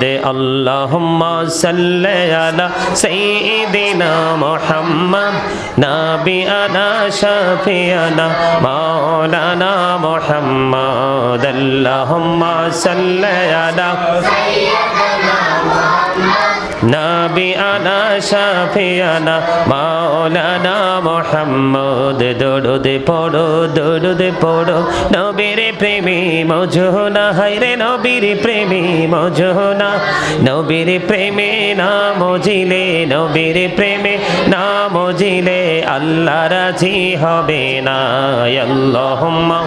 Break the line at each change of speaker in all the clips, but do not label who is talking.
دے اللہم صلی علی سیدنا محمد نبینا شفیعنا مولانا محمد اللہم صلی علی سیدنا আলা নাবিয়ানা শাফিয়ানা মাওলানা মুহাম্মদ, দরুদ পড়ো দরুদ পড়ো। নবীর প্রেমী মজনা হায়রে নবীর প্রেমী মজনা নবীর প্রেমে না মজিলে নবীর প্রেমে না মজিলে আল্লাহ রাজি হবে না আল্লাহুম্মা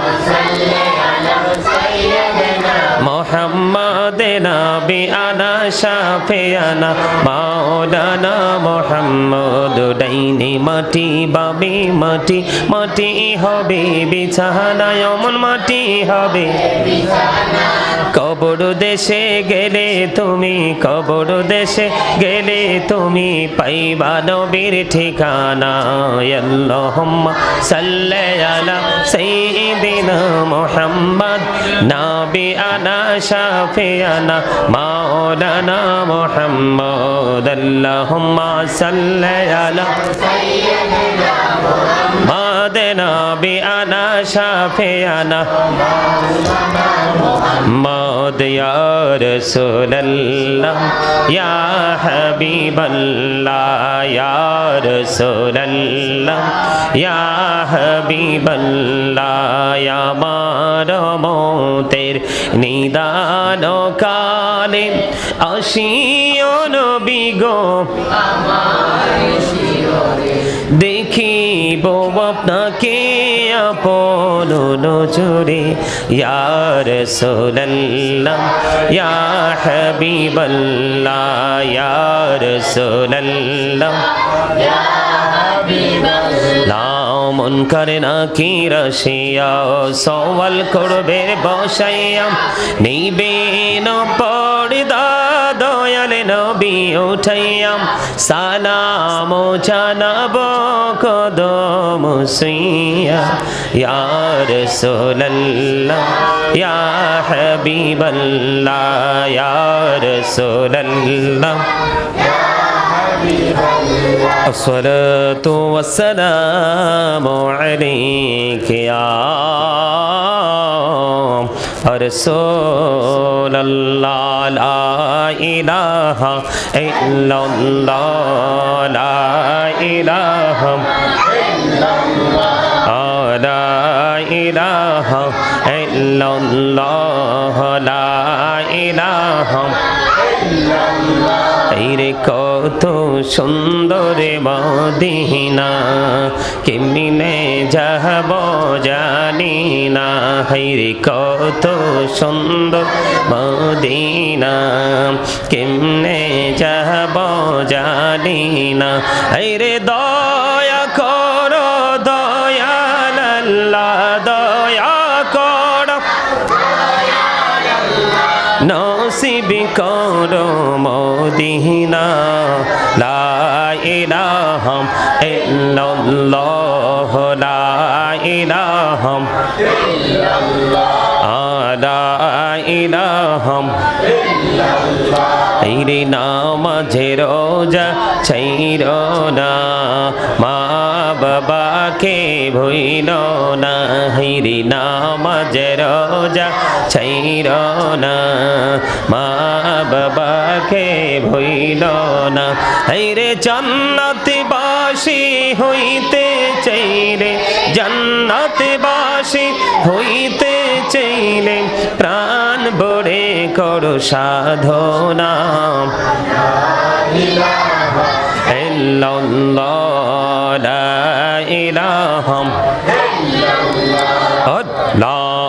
আনা শাফিয়ানা, মাওলানা মোহাম্মদ মাটি বামে মাটি মাটি হবে এমন মাটি হবে। কবর দেশে গেলে তুমি, কবর দেশে গেলে তুমি পাইবা নবীর ঠিকানা। আল্লাহুম্মা সাল্লি আলা সাইয়্যিদিনা মুহাম্মদ নাবি আনা শাফিয়ানা مولانا مولانا محمد اللهم صل على سيدنا محمد শাফিয়ানা। মদ ইয়া রাসূলুল্লাহ, ইয়া হাবিবাল্লাহ, ইয়া রাসূলুল্লাহ, ইয়া হাবিবাল্লাহ আমার মতের নিদান কালে আসিও নবী গো। দেখিব আপনাকে আপন নজরে ইয়ার সোল্লাম ইয়া হাবিবাল্লাহ ইয়ার সোল্লাম মন করে না কি রসিয়া সওয়াল করবে বসাইয়া। নিবেন পর্দা দয়াল নবী উঠাইয়াম সালাম জানাব কদম সুইয়া ইয়ার সোল্লাহ ইয়া হাবিবাল্লাহ ইয়ার সোল্লাহ الصلاة والسلام عليك يا رسول ইল্লাল্লাহ লা ইলাহা ইল্লাল্লাহ লা ইলাহা ইল্লাল্লাহ লা ইলাহা ইল্লাল্লাহ লা ইলাহা। ইল্লাল্লাহ কত সুন্দর মদিনা, কেমনে যাব জানি না হাইরে কত সুন্দর মদিনা, কেমনে যাব জানি না হাইরে দয়া করো দয়াল দয়া করো। নসিব করো মদিনা। ইল্লাল্লাহ লা ইলাহা লা ইলাহা ইরে নামাজে রোজা ছাইর না, মা বাবাকে ভইল না হিরি নামাজে রোজা ছাইর না, মা বাবাকে ভইল না হিরে জান্নাতে বাসি হইতে চাইলে জান্নাতে বাসি হইতে চাইলে প্রাণ বড়ে করো সাধনা। ইল্লাল্লাহ লা ইলাহা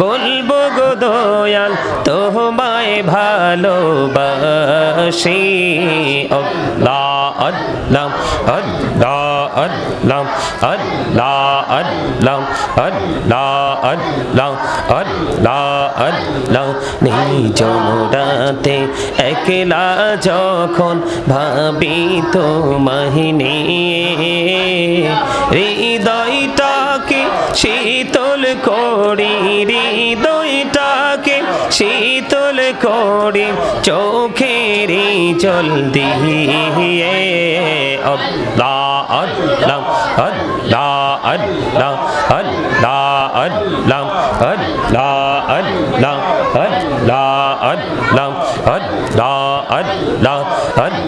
বলব গো দয়াল, তোমায় ভালোবাসি। আল্লাহ আল্লাহ আল্লাহ আল্লাহ আল্লাহ। আল্লাহ একলা যখন ভাবি তো মাহিনী করি চোখেরই জল দিয়ে আল্লাহ আল্লাহ আল্লাহ আল্লাহ আল্লাহ আল্লাহ আল্লাহ আল্লাহ আল্লাহ আল্লাহ আল্লাহ আল্লাহ আল্লাহ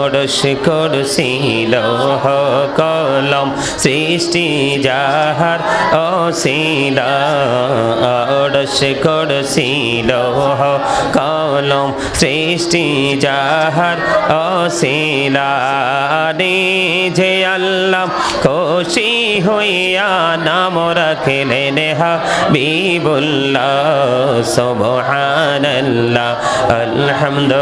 অরস করছিল কলম সৃষ্টি যাহার অশিল অরস করছিল কলম সৃষ্টি যাহার অশিলা রে যে আল্লাহ খুশি হইয়া নাম রাখলেন হাবিবুল্লাহ, সুবহানাল্লাহ, আলহামদুলিল্লাহ।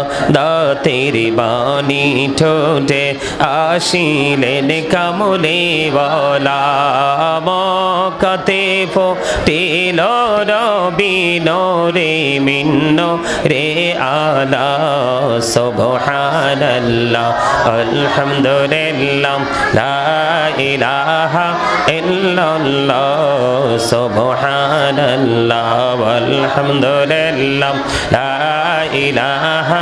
দাতের বাণী ঠোঁটে আসিলেন কামলে বলা মকাতে ফোটিল রবিন রে মিন্ন রে আলা সুবহানাল্লাহ, আলহামদুলিল্লাহ, লা ইলাহা ইল্লাল্লাহ, সুবহানাল্লাহ, আলহামদুলিল্লাহ, লা ইলাহা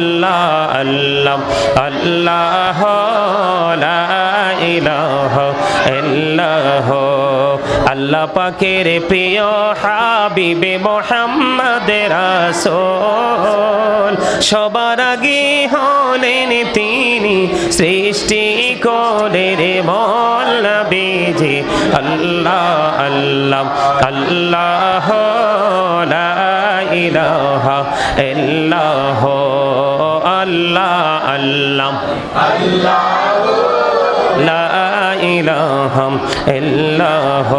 আল্লাহ আল্লাহ আল্লাহ, লা ইলাহা আল্লাহ পাকের প্রিয় হাবিবে মোহাম্মদ রাসূল। সবার আগে হলেন তিনি সৃষ্টি করে রে বল বেজে আল্লাহ আল্লাহ আল্লাহ ইলাহা ইল্লাহ আল্লাহ আল্লাহ লা ইলাহা ইল্লাহ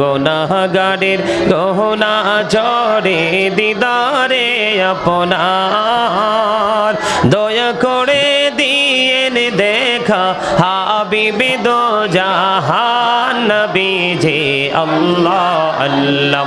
গুনাহগারের গহনা জড়ে দিদারে আপনার। দয়া করে দিয়েন দেখা হাবিবি দো জাহান নবীজি আল্লাহ আল্লাহ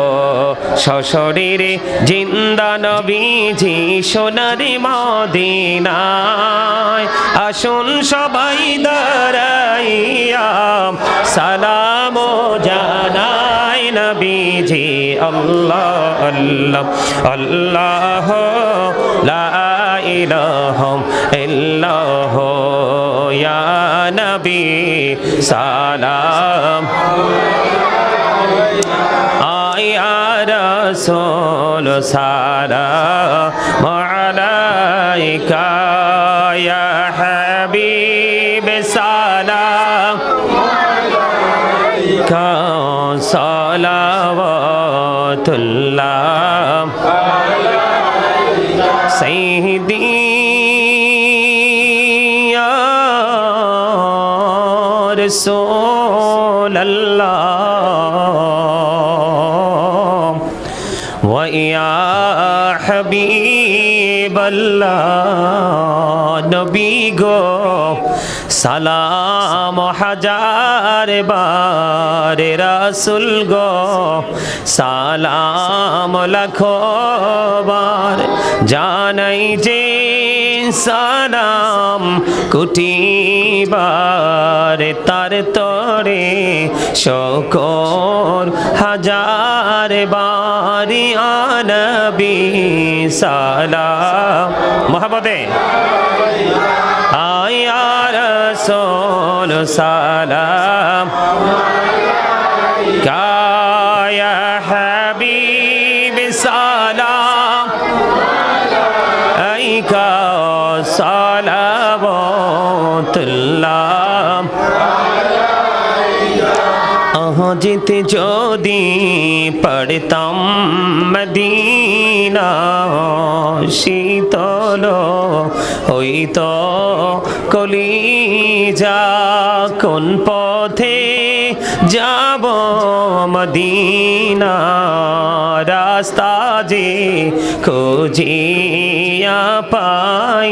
সশরীরে জিন্দা নবীজি সোনারি মদিনায়। আসুন সবাই দাঁড়াইয়া সালাম জানাই নবীজি। আল্লাহ আল্লাহ আল্লাহ, লা ইলাহা ইল্লাহ ইয়া নবী, সালাম। রসুল সারা আলাইকা ইয়া হাবিব সালাম আলাইকা সালাওয়াতুল্লাহ আলাইকা সাইয়্যিদি নবী গো সালাম হাজার বারে রাসুল গো সালাম লাখো বার জানাই যে সালাম কুটিবার তার তরে শকর হাজার বারি আনবি সালাম। মোহাম্মদে আয়া রসুল সালাম। শীতল হইত কলি যা কোন পথে যাব মদিনা রাস্তা যে খুঁজিয়া পাই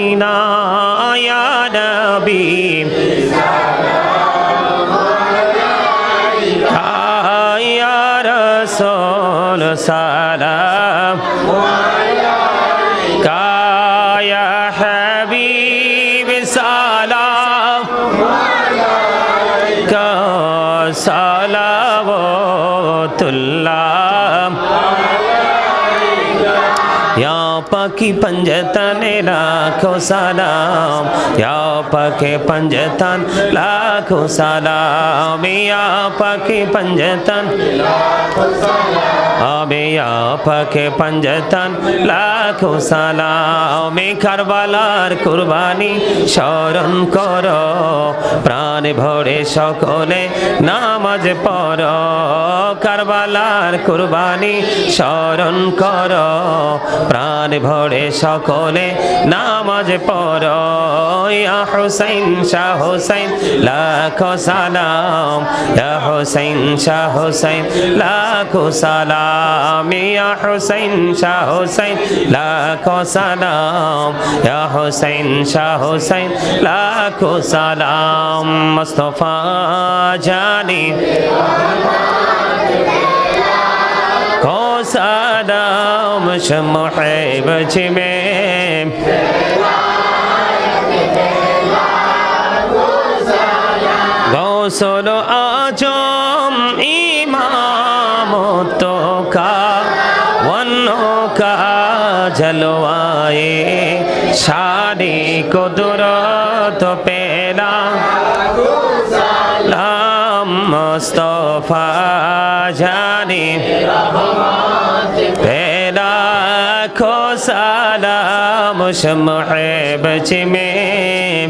صلوات الله या পাখি পঞ্জতনে রাখো সালাম ইয়া পাকে পঞ্জতন লাখো সালাম ইয়া পাখি পঞ্জতন আবে ইয়া পঞ্জতন লাখো সালাম কারবালার কুরবানি স্মরণ কর প্রাণ ভরে সকলে নামাজ পর কারবালার কুরবানি স্মরণ কর প্রাণ ভরে সকলে নামাজ পড়। ইয়া হুসাইন, শাহ হুসাইন, লাখো সালাম। হুসাইন, শাহ হুসাইন, লাখো সালাম। হুসাইন, শাহ হুসাইন, লাখো সালাম। হুসাইন, শাহ হুসাইন, লাখো সালাম। মুস্তফা জানি। সালাম সমহে বজমে গৌসল আচম ইমাম তো কা অন্য কা জলওয়ায়ে সারি কদরত شمع بچ میں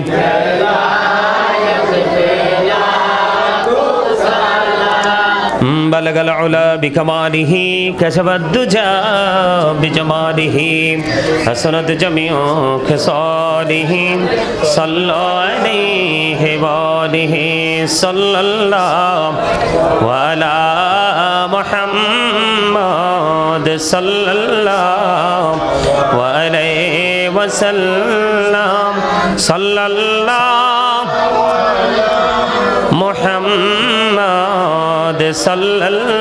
بلغ العلا بكماله كشف الدجى بجماله حسنت جميع خصاله صلى عليه وآله صلى الله وعلى محمد صلى الله وعلى وسلم صلى الله محمد صلى الله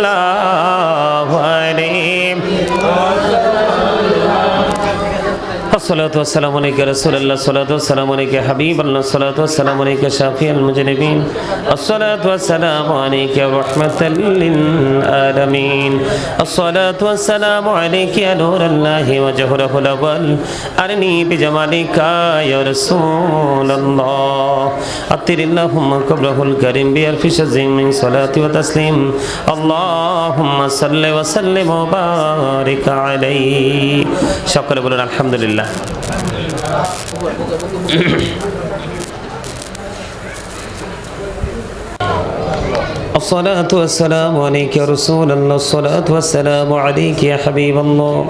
সালাতাম আলিকা রসুল্লাহ সালাতাম আলিকা হাবিব আল্লাহ সালাতাম আলিকা শাফি আল মুজনবিন আসসালাতাম আলিকা রহমতুল্লিন আলমিন আসসালাতাম আলিকা নূর আল্লাহি ওয়াজহুল আউয়াল, আরনি বিজামালিকা ইয়া রাসূলুল্লাহ আতিরিল্লাহুম্মা কবরহুল কারীম বিআরফি শাজিম মিন সালাতি ওয়া তাসলিম, আল্লাহুম্মা সাল্লি ওয়া সাল্লিম ওয়া বারিক সকলে বলুন আলহামদুলিল্লাহ। الصلاة والسلام عليك يا رسول الله. الصلاة والسلام عليك يا حبيب الله.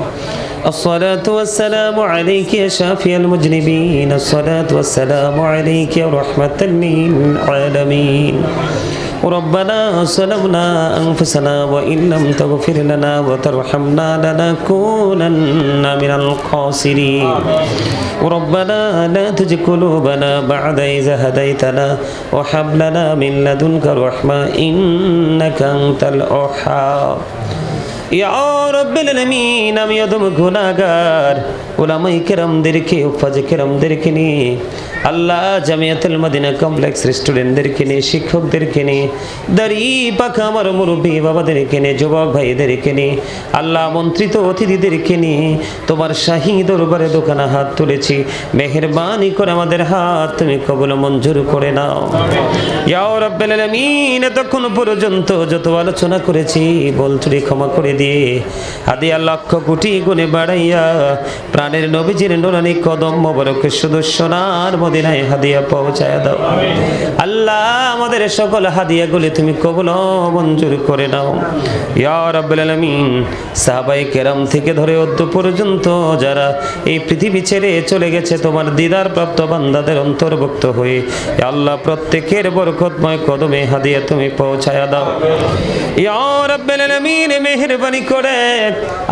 الصلاة والسلام عليك يا شافي المجنبين. الصلاة والسلام عليك يا رحمة للعالمين. ربنا ظلمنا أنفسنا وإن لم تغفر لنا وترحمنا لنكونن من الخاسرين ربنا لا تزغ قلوبنا بعد إذ هديتنا وهب لنا من لدنك رحمة إنك أنت الوهاب ইয়া রব্বিল আলামিন আমি অদম গুনাহগার ওলামাই কেরামদেরকে উফাজে কেরামদেরকে নিয়ে আল্লাহ জামিয়াতুল মদিনা কমপ্লেক্স স্টুডেন্টদেরকে নিয়ে, শিক্ষকদেরকে নিয়ে, দাড়ি পাখা আমার মুরব্বী বাবাদেরকে নিয়ে, যুবক ভাইদেরকে নিয়ে, আল্লাহ আমন্ত্রিত অতিথিদেরকে নিয়ে তোমার শাহী দরবারে দোকানে হাত তুলেছি। মেহেরবানি করে আমাদের হাত তুমি কবল মঞ্জুর করে নাও। ইয়া রব্বিল এতক্ষণ পর্যন্ত যত আলোচনা করেছি বল চুরি ক্ষমা করে দিয়ে হাদিয়া লক্ষ কোটি গুণে বাড়াইয়া প্রাণের নবীজির নুরানি কদম মোবারকের শুধু সোনার মদিনায় হাদিয়া পৌঁছায় দাও। আল্লাহ আমাদের সকল হাদিয়াগুলি তুমি কবুল মঞ্জুর করে নাও। ইয়া রাব্বুল আলামিন, সাহাবায়ে কেরাম থেকে ধরে অদ্য পর্যন্ত যারা এই পৃথিবী ছেড়ে চলে গেছে, তোমার দিদার প্রাপ্ত বান্দাদের অন্তর্ভুক্ত হয়ে আল্লাহ প্রত্যেকের বরকতময় কদমে হাদিয়া তুমি পৌঁছায়া দাও। ইয়া রাব্বুল আলামিন, মেহেরবানি করে,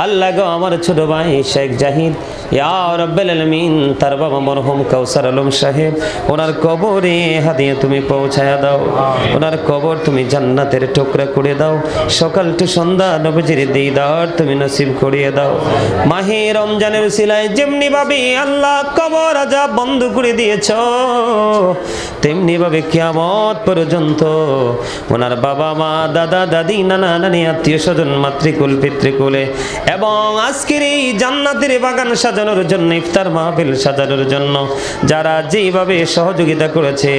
আল্লাহ গো আমার ছোট ভাই শেখ জাহিদ, ইয়া রাব্বুল আলামিন, তার বাবা মরহুম কাউসার আলম সাহেব ওনার কবরে হাদিয়া তুমি পৌঁছায়া দাও। ওনার কবর তুমি জান্নাতের টুকরা করে দাও। সকাল টু সন্ধ্যা নবজির দিদার তুমি নসিব করিয়ে দাও। মাহে রমজানের সিলায় যেমনি ভাবে আল্লাহ কবর আজাব বন্ধ করে দিয়েছ তেমনি ভাবে কিয়ামত পর্যন্ত ওনার বাবা মা দাদা দাদি নানা নানি আত্মীয় স্বজন মাতৃকুল পিতৃকুলে এবং আজকের এই জান্নাতের বাগান সাজানোর জন্য ইফতার মাহফিল সাজানোর জন্য যারা যেইভাবে সহযোগিতা করেছে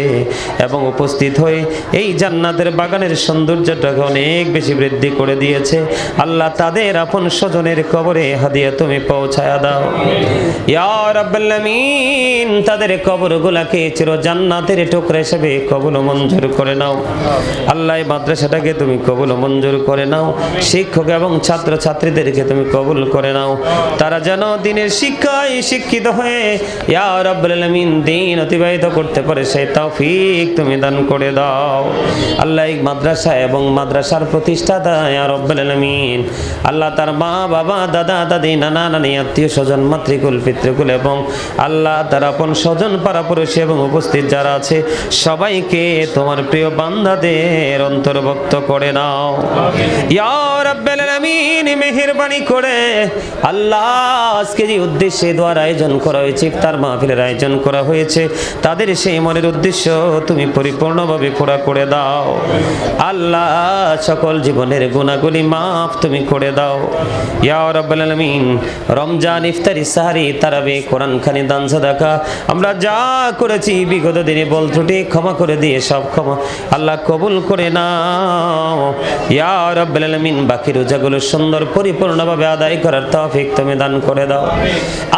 এবং উপস্থিত হয়ে এই জান্নাতের বাগানের সৌন্দর্যটাকে অনেক বেশি বৃদ্ধি করে দিয়েছে। আল্লাহ তাদের আপন স্বজনের কবরে হাদিয়া তুমি পৌঁছায়া দাও। ইয়া রাব্বুল আলামিন তাদের কবরগুলাকে চির জান্নাতের টুকরা হিসেবে কবুল মঞ্জুর করে নাও। আল্লাহ মাদ্রাসাটাকে তুমি কবুল মঞ্জুর করে নাও। শিক্ষক এবং ছাত্র ছাত্রীদেরকে তুমি কবুল করে নাও। তারা যেন দিনের শিক্ষায় শিক্ষিত হয়ে, ইয়া রাব্বুল আলামিন দিন অতিবাহিত করতে পারে, সেই তৌফিক তুমি দান করে দাও। আল্লাহ মাদ্রাসা এবং মাদ্রাসার প্রতিষ্ঠাতা রাব্বুল আল্লাহ তার মা, বাবা, দাদা, দাদি, নানা, নানি, আত্মীয় স্বজন, মাতৃকুল, পিতৃকুল এবং আল্লাহ তার আপন স্বজন, পাড়াপড়শি এবং উপস্থিত যারা আছে, সবাইকে তোমার প্রিয় বান্দাদের অন্তর্ভুক্ত করে নাও। মেহেরবানি করে আল্লাহ আজকে যে উদ্দেশ্যে দোয়ার আয়োজন করা হয়েছে তার মাহফিলের আয়োজন করা হয়েছে তাদের সেই মনের উদ্দেশ্য তুমি পরিপূর্ণভাবে পুরা করে দাও। আল্লাহ, সকল জীবনের গুণাগুলি মাফ তুমি করে দাও। ইয়া রাব্বুল আলামিন, রমজান, ইফতারি, সাহারি, তারাবে, কোরআন, খানি, দান, সাদাকা, আমরা যা করেছি, বিগত দিনে বল ত্রুটি, ক্ষমা করে দিয়ে সব ক্ষমা আল্লাহ কবুল করে নাও। ইয়া রাব্বুল আলামিন, বাকি রোজাগুলো সুন্দর, পরিপূর্ণভাবে আদায় করার তৌফিক তুমি দান করে দাও।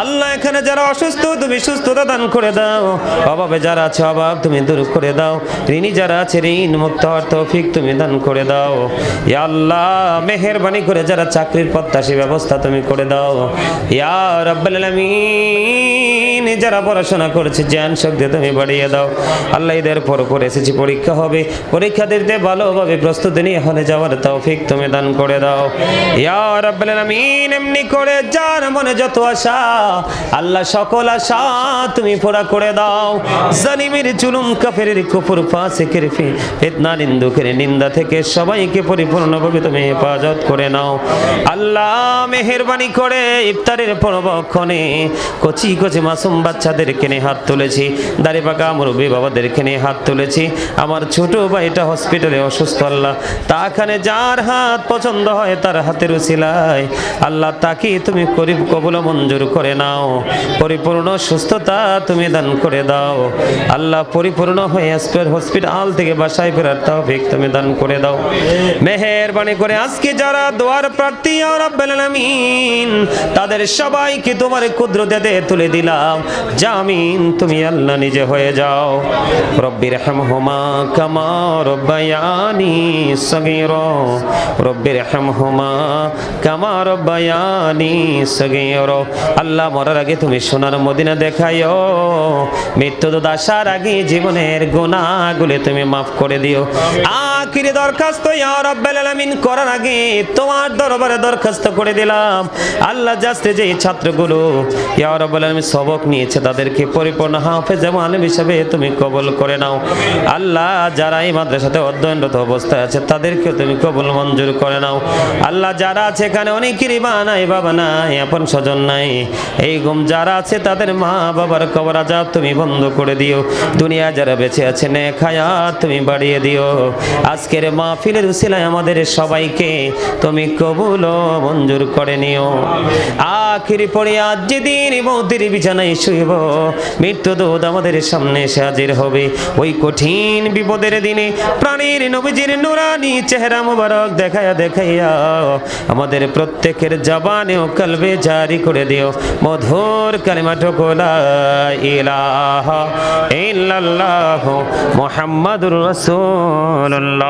আল্লাহ, এখানে যারা অসুস্থ, তুমি সুস্থতা দান করে দাও। অভাবে যারা আছে অভাব তুমি দূর করে দাও। ঋণী যারা আছে ঋণ মুক্ত হওয়ার তৌফিক তুমি দান করে দাও। আল্লাহ, মেহেরবানি করে যারা চাকরির প্রত্যাশী ব্যবস্থা তুমি করে দাও। ইয়া রব্বাল আলামিন। যারা পড়াশোনা করেছে, জ্ঞান শক্তি তুমি বাড়িয়ে দাও। আল্লাহ এদের পর পর এসেছি, পরীক্ষা হবে। পরীক্ষা দিতে ভালোভাবে প্রস্তুতি নিয়ে হলে যাওয়ার তৌফিক তুমি দান করে দাও। ইয়া রাব্বুল আলামিন, এমনি করে যার মনে যত আশা, আল্লাহ সকল আশা তুমি পুরা করে দাও। জালিমের জুলুম, কাফেরের কুফর, ফাসিকের ফিতনা, নিন্দুকের নিন্দা থেকে সবাইকে পরিপূর্ণভাবে তুমি হেফাজত করে নাও। আল্লাহ মেহেরবানি করে ইফতারের পরবক্ষণে কচি কচি মাসুম বাচ্চাদেরকে নিয়ে হাত তুলেছি দাড়ি পাকা মুরব্বী বাবাদেরকে নিয়ে হাত তুলেছি। আমার ছোট ভাইটা হসপিটালে অসুস্থ, আল্লাহ তাখানে যার হাত পছন্দ হয় তার হাতের উসিলায়। আল্লাহ তাকে তুমি করি কবুল, মঞ্জুর করে নাও। পরিপূর্ণ সুস্থতা তুমি দান করে দাও। আল্লাহ পরিপূর্ণ হয়ে আসবে হসপিটাল থেকে বাসায় ফেরার তৌফিক তুমি দান করে দাও। মেহেরবানি করে আজকে যারা দোয়ার প্রার্থী আর রাব্বুল আলামিন, তাদের সবাইকে তোমার কুদরতে তুলে দিলাম। জামিন, তুমি আল্লাহ নিজে হয়ে যাও। রব্বির হামহুমা কামা রব্বায়ানি সগীর। রব্বির হামহুমা কামা রব্বায়ানি সগীর। আল্লাহ মরার আগে তুমি সোনার মদিনা দেখাইও। মৃত্যু আসার আগে জীবনের গুনাহগুলি তুমি মাফ করে দিও। আখিরি দরখাস্ত করার আগে তোমার দরবারে দরখাস্ত করে দিলাম। আল্লাহ জাস্তে যে ছাত্রগুলো, ইয়া সবক নিয়েছে, তাদেরকে পরিপূর্ণ হাফেজ এবং আলেম হিসেবে তুমি কবুল করে নাও। আল্লাহ যারা এই মাদ্রাসাতে অধ্যয়নরত অবস্থায় আছে তাদেরকে তুমি কবুল মঞ্জুর করে নাও। আল্লাহ যারা আছে, এখানে অনেকেরই মা নাই, বাবা নাই, আপন স্বজন নাই। এই গুম যারা আছে, তাদের মা বাবার কবর আজাব তুমি বন্ধ করে দিও। দুনিয়া যারা বেঁচে আছে নে খায়া তুমি বাড়িয়ে দিও। আজকের মাহফিলের উসিলায় আমাদের সবাইকে তুমি কবুল মঞ্জুর করে নিও। আখিরি পরে আজ যেদিন মৌতির বিছানায় শুইব, মৃত্যু দোদ আমাদের সামনে এসে হাজির হবে। ওই কঠিন বিপদের দিনে প্রাণীর নবীজির নুরানি চেহারা মুবারক দেখাইয়া দেখাইয়া আমাদের প্রত্যেকের জবানে ও কলবে জারি করে দিও। মধুর কালিমা ঠোকলা ইলাহা ইল্লাল্লাহ মুহাম্মাদুর রাসূলুল্লাহ।